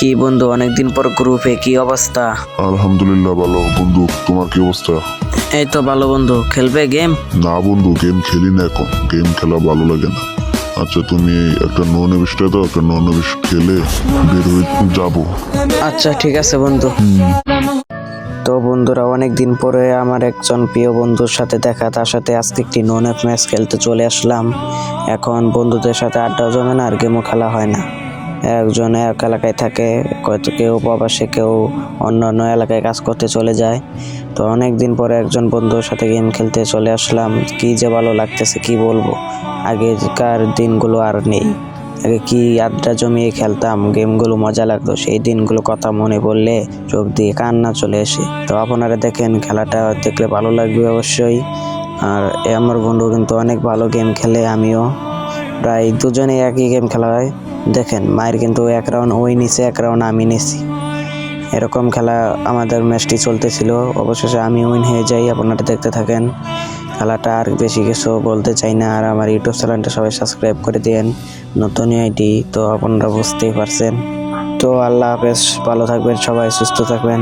কি বন্ধু অনেকদিন পর গ্রুপে কি অবস্থা? আলহামদুলিল্লাহ ভালো। বন্ধু তোমার কি অবস্থা? এই তো ভালো বন্ধু। খেলবে গেম? না বন্ধু গেম খেলি না এখন। গেম খেলা ভালো লাগে না। আচ্ছা তুমি একটা নন এবিসটা দাও একটা নন এবিস খেলে বের হয়ে যাব। আচ্ছা ঠিক আছে বন্ধু। তো বন্ধুরা অনেক দিন পরে আমার একজন প্রিয় বন্ধুর সাথে দেখা তার সাথে আজকে একটি নন এফ ম্যাচ খেলতে চলে আসলাম। এখন বন্ধুদের সাথে আড্ডা জমে না আর গেমও খেলা হয় না। একজন এক এলাকায় থাকে কেউ প্রবাসে, কেউ অন্য অন্য এলাকায় কাজ করতে চলে যায়। তো অনেক দিন পরে একজন বন্ধুর সাথে গেম খেলতে চলে আসলাম। কি যে ভালো লাগতেছে, কি বলব? আগেকার দিনগুলো আর নেই। আগে কি আড্ডা জমিয়ে খেলতাম, গেমগুলো মজা লাগতো, সেই দিনগুলো কথা মনে পড়লে চোখ দিয়ে কান্না চলে আসে। তো আপনারা দেখেন, খেলাটা দেখলে ভালো লাগবে অবশ্যই। আর আমার বন্ধু কিন্তু অনেক ভালো গেম খেলে, আমিও। প্রায় দুজনে একই গেম খেলা হয়। দেখেন, মায়ের কিন্তু এক রাউন্ড, ওই নিচে এক রাউন্ড, আমি নিছি। এরকম খেলা আমাদের ম্যাচটি চলতেছিল। অবশেষে আমি উইন হয়ে যাই, আপনারা দেখতে থাকেন। খেলাটা আর বেশি কিছু বলতে চাই না, আর আমার ইউটিউব চ্যানেলটা সবাই সাবস্ক্রাইব করে দিন নতুন আইডি, তো আপনারা বুঝতেই পারছেন। তো আল্লাহ হাফেজ, ভালো থাকবেন সবাই, সুস্থ থাকবেন।